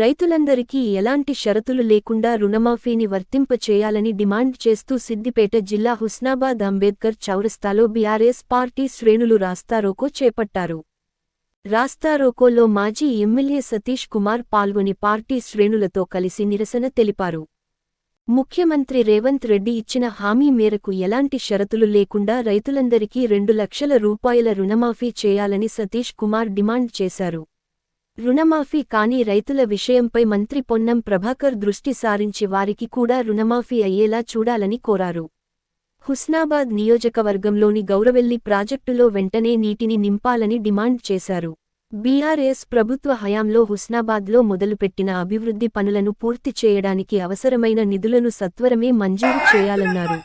రైతులందరికీ ఎలాంటి షరతులు లేకుండా రుణమాఫీని వర్తింపచేయాలని డిమాండ్ చేస్తూ సిద్దిపేట జిల్లా హుస్నాబాద్ అంబేద్కర్ చౌరస్తాలో బీఆర్ఎస్ పార్టీ శ్రేణులు రాస్తారోకో చేపట్టారు. రాస్తారోకోలో మాజీ ఎమ్మెల్యే సతీష్ కుమార్ పాల్గొని పార్టీ శ్రేణులతో కలిసి నిరసన తెలిపారు. ముఖ్యమంత్రి రేవంత్ రెడ్డి ఇచ్చిన హామీ మేరకు ఎలాంటి షరతులు లేకుండా రైతులందరికీ రెండు లక్షల రూపాయల రుణమాఫీ చేయాలని సతీష్ కుమార్ డిమాండ్ చేశారు. రుణమాఫీ కాని రైతుల విషయంపై మంత్రి పొన్నం ప్రభాకర్ దృష్టి సారించి వారికి కూడా రుణమాఫీ అయ్యేలా చూడాలని కోరారు. హుస్నాబాద్ నియోజకవర్గంలోని గౌరవెల్లి ప్రాజెక్టులో వెంటనే నీటిని నింపాలని డిమాండ్ చేశారు. బీఆర్ఎస్ ప్రభుత్వ హయాంలో హుస్నాబాద్లో మొదలుపెట్టిన అభివృద్ధి పనులను పూర్తి చేయడానికి అవసరమైన నిధులను సత్వరమే మంజూరు చేయాలన్నారు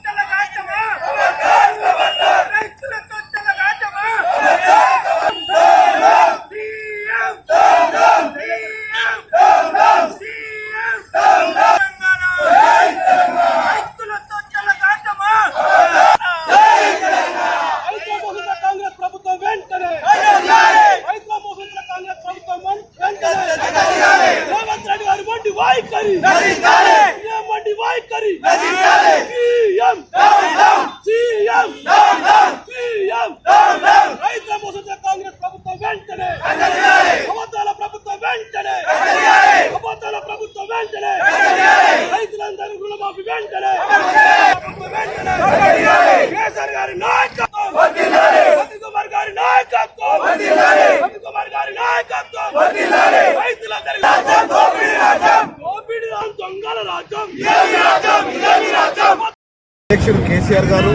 కాంగ్రెస్ ప్రభుత్వం వెంటనే రైతుల మోసంలో కాంగ్రెస్ ప్రభుత్వం వెంటనే రేవంత్ రెడ్డి గారి వంటి వైఖరి సీఎం వంటి వైఖరి సీఎం సీఎం సీఎం రైతుల మోసంలో కాంగ్రెస్ ప్రభుత్వం వెంటనే అబద్ధాల ప్రభుత్వం వెంటనే అబద్ధాల ప్రభుత్వం వెంటనే రైతులందరూ రుణమాఫీ వెంటనే ప్రభుత్వం వెంటనే కేసీఆర్ గారి నాయకత్వం కుమార్ గారి నాయకత్వం కుమార్ గారి నాయకత్వం రైతులందరి దోపిడీ రాజ్యం దొంగల రాజ్యం అధ్యక్షుడు కేసీఆర్ గారు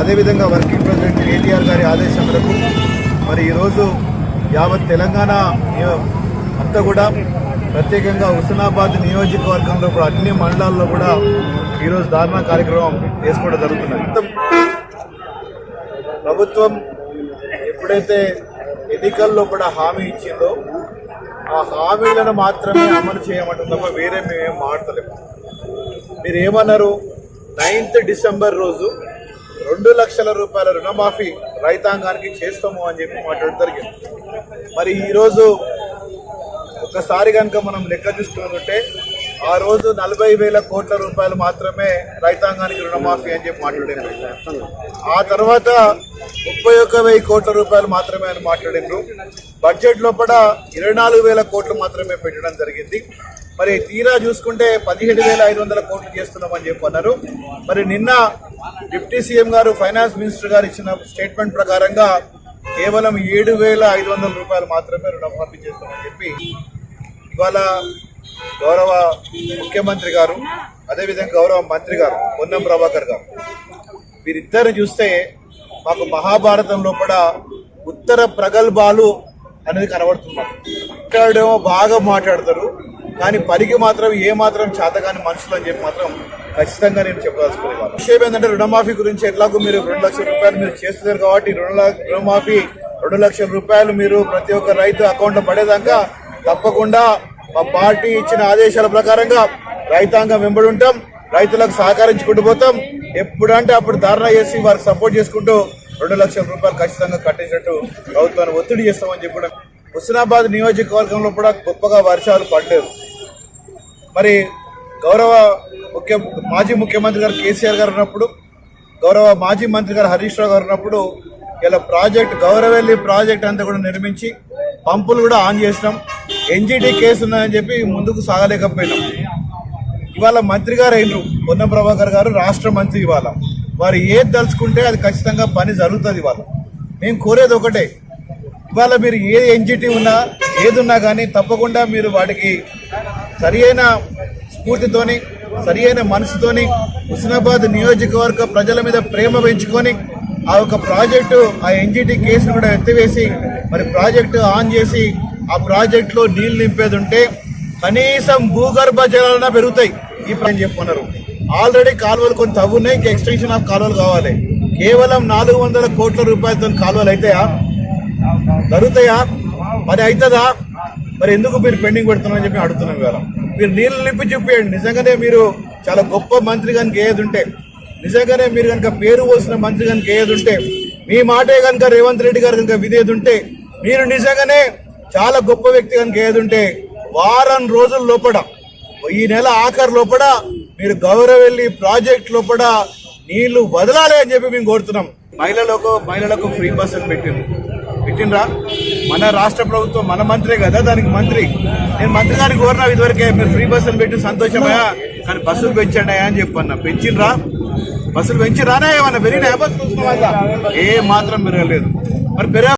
అదేవిధంగా వర్కింగ్ ప్రెసిడెంట్ కేటీఆర్ గారి ఆదేశం మేరకు మరి ఈరోజు యావత్ తెలంగాణ అంతా కూడా ప్రత్యేకంగా హుస్నాబాద్ నియోజకవర్గంలో కూడా అన్ని మండలాల్లో కూడా ఈరోజు ధారణ కార్యక్రమం చేసుకోవడం జరుగుతున్నది ప్రభుత్వం ఎప్పుడైతే ఎన్నికల్లో కూడా హామీ ఇచ్చిందో ఆ హామీలను మాత్రమే అమలు చేయమంటుంది తప్ప వేరే మేమేం మాట్లాడలేము. మీరు ఏమన్నారు నైన్త్ డిసెంబర్ రోజు రెండు లక్షల రూపాయల రుణమాఫీ రైతాంగానికి చేస్తాము అని చెప్పి మాట్లాడడం జరిగింది. మరి ఈరోజు ఒకసారి కనుక మనం లెక్క చూసుకుంటే ఆ రోజు నలభై వేల కోట్ల రూపాయలు మాత్రమే రైతాంగానికి రుణమాఫీ అని చెప్పి మాట్లాడారు ఆ తర్వాత ముప్పై ఒక్క వెయ్యి కోట్ల రూపాయలు మాత్రమే అని మాట్లాడిండ్రు. బడ్జెట్ లోపల ఇరవై నాలుగు వేల కోట్లు మాత్రమే పెట్టడం జరిగింది. మరి తీరా చూసుకుంటే పదిహేడు వేల ఐదు వందల కోట్లు చేస్తున్నామని చెప్పన్నారు మరి నిన్న డిప్యూటీ సీఎం గారు ఫైనాన్స్ మినిస్టర్ గారు ఇచ్చిన స్టేట్మెంట్ ప్రకారంగా కేవలం ఏడు వేల ఐదు వందల రూపాయలు మాత్రమే రుణమాఫీ చేస్తామని చెప్పి ఇవాళ గౌరవ ముఖ్యమంత్రి గారు అదేవిధంగా గౌరవ మంత్రి గారు పొన్నం ప్రభాకర్ గారు వీరిద్దరు చూస్తే మాకు మహాభారతం లోపల ఉత్తర ప్రగల్భాలు అనేది కనబడుతున్నారు మాట్లాడేమో బాగా మాట్లాడతారు. కానీ పనికి మాత్రం ఏ మాత్రం చేతగాని మనుషులు అని చెప్పి మాత్రం ఖచ్చితంగా నేను చెప్పదలుచుకునేవాళ్ళు విషయం ఏంటంటే రుణమాఫీ గురించి ఎట్లాగో మీరు రెండు లక్షల రూపాయలు మీరు చేస్తున్నారు కాబట్టి రుణ రుణమాఫీ రెండు లక్షల రూపాయలు మీరు ప్రతి ఒక్క రైతు అకౌంట్లో పడేదాకా తప్పకుండా మా పార్టీ ఇచ్చిన ఆదేశాల ప్రకారంగా రైతాంగం వెంబడి ఉంటాం రైతులకు సహకరించుకుంటూ పోతాం. ఎప్పుడంటే అప్పుడు ధారణ చేసి వారికి సపోర్ట్ చేసుకుంటూ రెండు లక్షల రూపాయలు ఖచ్చితంగా కట్టించినట్టు ప్రభుత్వాన్ని ఒత్తిడి చేస్తామని చెప్పడం హుస్నాబాద్ నియోజకవర్గంలో కూడా గొప్పగా వర్షాలు పడలేదు మరి గౌరవ ముఖ్య మాజీ ముఖ్యమంత్రి గారు కేసీఆర్ గారు ఉన్నప్పుడు గౌరవ మాజీ మంత్రి గారు హరీష్ రావు గారు ఉన్నప్పుడు ఇలా ప్రాజెక్ట్ గౌరవెల్లి ప్రాజెక్ట్ అంతా కూడా నిర్మించి పంపులు కూడా ఆన్ చేసినాం. ఎన్జిటి కేసు ఉన్నాయని చెప్పి ముందుకు సాగలేకపోయినాం. ఇవాళ మంత్రి గారు అయినరు పొన్నం ప్రభాకర్ గారు రాష్ట్ర మంత్రి ఇవాళ. వారు ఏది తలుచుకుంటే అది ఖచ్చితంగా పని జరుగుతుంది ఇవాళ. మేము కోరేది ఒకటే ఇవాళ మీరు ఏ ఎన్జిటి ఉన్నా ఏది ఉన్నా కానీ తప్పకుండా మీరు వాటికి సరి అయిన స్ఫూర్తితోని సరి అయిన మనసుతోని హుస్నాబాద్ నియోజకవర్గ ప్రజల మీద ప్రేమ పెంచుకొని ఆ యొక్క ప్రాజెక్టు ఆ ఎన్జిటి కేసును కూడా ఎత్తివేసి మరి ప్రాజెక్టు ఆన్ చేసి ఆ ప్రాజెక్టులో నీళ్ళు నింపేది ఉంటే కనీసం భూగర్భ జలాలన పెరుగుతాయి. ఈ పని చెప్పుకున్నారు. ఆల్రెడీ కాలువలు కొన్ని తవ్వున్నాయి ఇంకా ఎక్స్టెన్షన్ ఆఫ్ కాలువలు కావాలి. కేవలం నాలుగు వందల కోట్ల రూపాయలతో కాలువలు అవుతాయా జరుగుతాయా మరి అవుతుందా మరి ఎందుకు మీరు పెండింగ్ పెడుతున్నారని చెప్పి అడుగుతున్నాం ఇవాళ. మీరు నీళ్ళు నింపి చూపించండి నిజంగానే మీరు చాలా గొప్ప మంత్రి కనుక ఏది ఉంటే నిజంగానే మీరు కనుక పేరు పోసిన మంత్రి కనుక ఏది ఉంటే మీ మాటే కనుక రేవంత్ రెడ్డి గారు కనుక విధేది ఉంటే మీరు నిజంగానే చాలా గొప్ప వ్యక్తి కనుక ఏది ఉంటే వారం రోజుల లోపల ఈ నెల ఆఖరు లోపల మీరు గౌరవెల్లి ప్రాజెక్ట్ లోపల నీళ్ళు వదలాలి అని చెప్పి మేము కోరుతున్నాం. మహిళలకు మహిళలకు ఫ్రీ బస్సులు పెట్టింది పెట్టినరా మన రాష్ట్ర ప్రభుత్వం మన మంత్రే కదా దానికి మంత్రి. నేను మంత్రి గారికి కోరినా ఇదివరకే మీరు ఫ్రీ బస్సులు పెట్టి సంతోషమయ్యా. కానీ బస్సులు పెంచండి అని చెప్పన్నా. పెంచినరా బస్సులు పెంచి రానా ఏమన్నా పెరిగినా బస్సు ఏ మాత్రం పెరగలేదు. మరి పెరగ